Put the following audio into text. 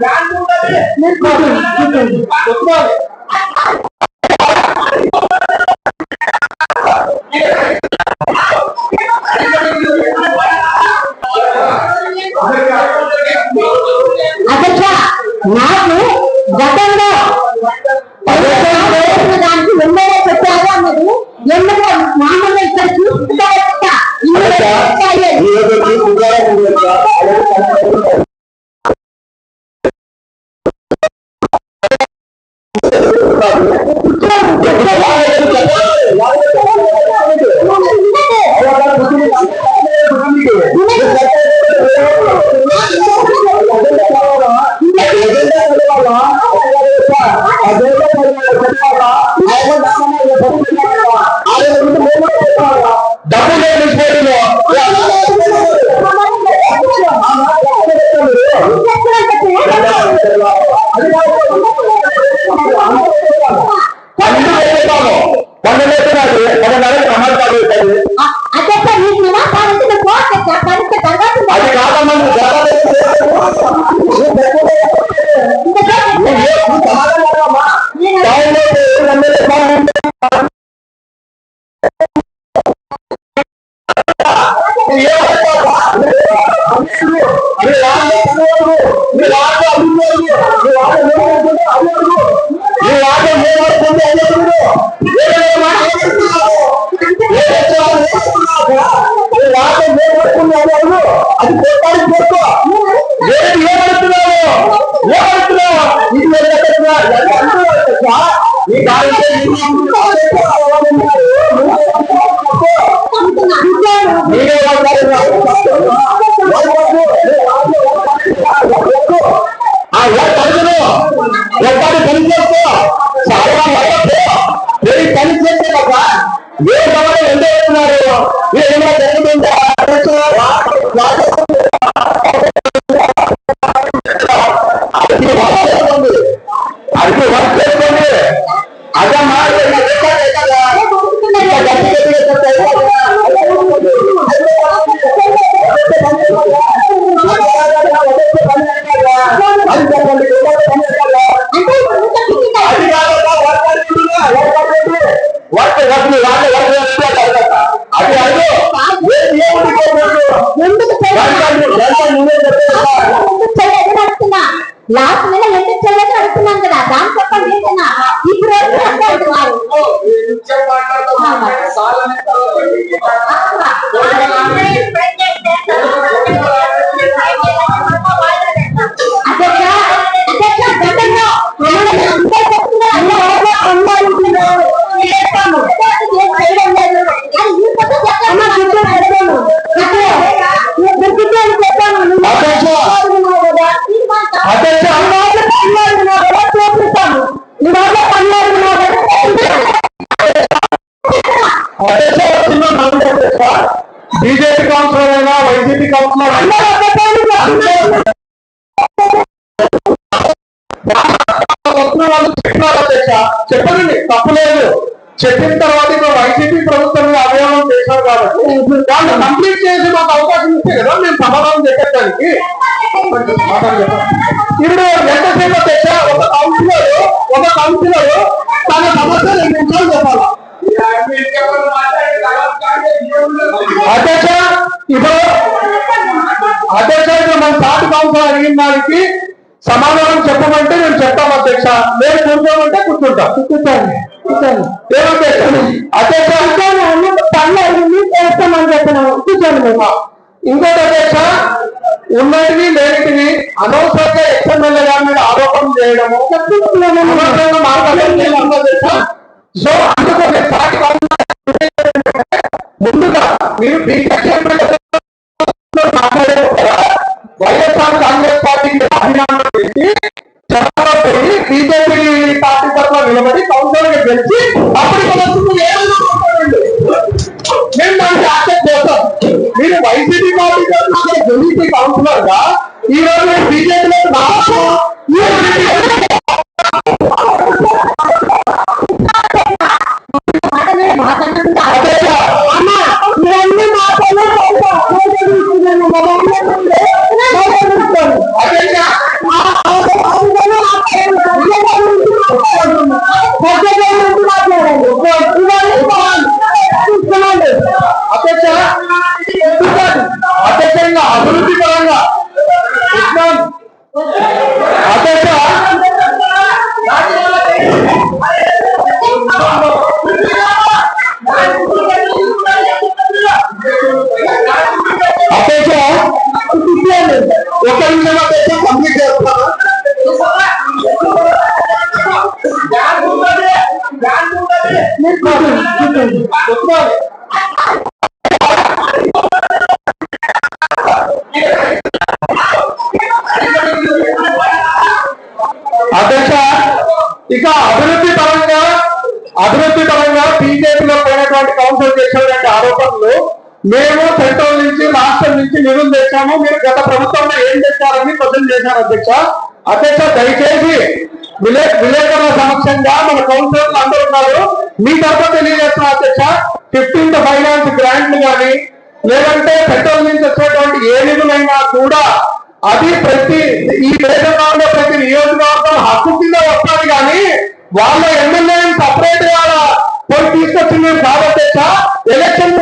ध्यान दूँगा मैं। बिल्कुल बिल्कुल అది మీరే గంట నువ్వే చెప్పేస్తా. లాస్ట్ నెల ఎందుకు చేయలేదు అడుగుతున్నాను కదా దాని చెప్పండి ఏంటన్నా ఇప్పుడు బీజేపీ కౌన్సిలర్ అయినా వైసీపీ కౌన్సిలర్ అయినా వస్తున్న వాళ్ళు చెప్పండి తప్పలేదు చెప్పిన తర్వాత ఇప్పుడు వైసీపీ ప్రభుత్వం అభియానం చేశారు కాబట్టి దాన్ని కంప్లీట్ చేసి మాకు అవకాశం ఇస్తే కదా మేము సమాధానం చెప్పడానికి ఇప్పుడు ఎంతసేపు సాటి కౌన్సిలర్ అడిగిన దానికి సమాధానం చెప్పమంటే నేను చెప్తాం అధ్యక్ష. నేను కూర్చోమంటే కూర్చుంటా. కూర్చోండి. ఏమధ్యక్ష అధ్యక్ష. పనులు అడిగింది చేస్తామని చెప్పినాము. కూర్చోండి మేము ఇంకోటి అధ్యక్ష ఉన్నటివి లేనిటివి అనవసరంగా ఎక్స్ఎంఎల్ఏ గారి మీద ఆరోపణ చేయడము. సో అందుకు నేను సాటి కౌన్సిలర్ ముందుగా మీరు మాట్లాడారు కదా, వైఎస్ఆర్ కాంగ్రెస్ పార్టీకి అభిమానం చేసి చంద్రబాబు పోయి బీజేపీ పార్టీ తరఫున నిలబడి కౌన్సిలర్ గెలిచి అప్పటి వరకు ఏమైనా మేము దానికి యాక్సెప్ట్ చేస్తాం మీరు వైసీపీ పార్టీ తరఫున గెలిచి కౌన్సిలర్గా ఈ రోజు బీజేపీలో రావచ్చు అధ్యక్ష ఇక అభివృద్ధి పరంగా అభివృద్ధి పరంగా బీజేపీలో పోయినటువంటి కౌన్సిల్ చేసినటువంటి ఆరోపణలు మేము సెంట్రల్ నుంచి రాష్ట్రం నుంచి నిధులు తెచ్చాము. మీరు గత ప్రభుత్వంలో ఏం చేశారని క్వశ్చన్ చేశారు అధ్యక్ష. అధ్యక్ష దయచేసి విలే విలేకరుల సమక్షంగా మన కౌన్సిలర్లు అందరూ ఉన్నారు. మీ తరఫు తెలియజేస్తున్న అధ్యక్ష ఫిఫ్టీన్త్ ఫైనాన్స్ గ్రాంట్లు కానీ లేదంటే పెట్రోల్ నుంచి వచ్చేటువంటి ఏ నిధులైనా కూడా అది ప్రతి ఈ దేశంలో ప్రతి నియోజకవర్గం హక్కు కింద వస్తుంది కానీ వాళ్ళ ఎమ్మెల్యే సపరేట్గా పోయి తీసుకొచ్చింది. కాబట్టి ఎలక్షన్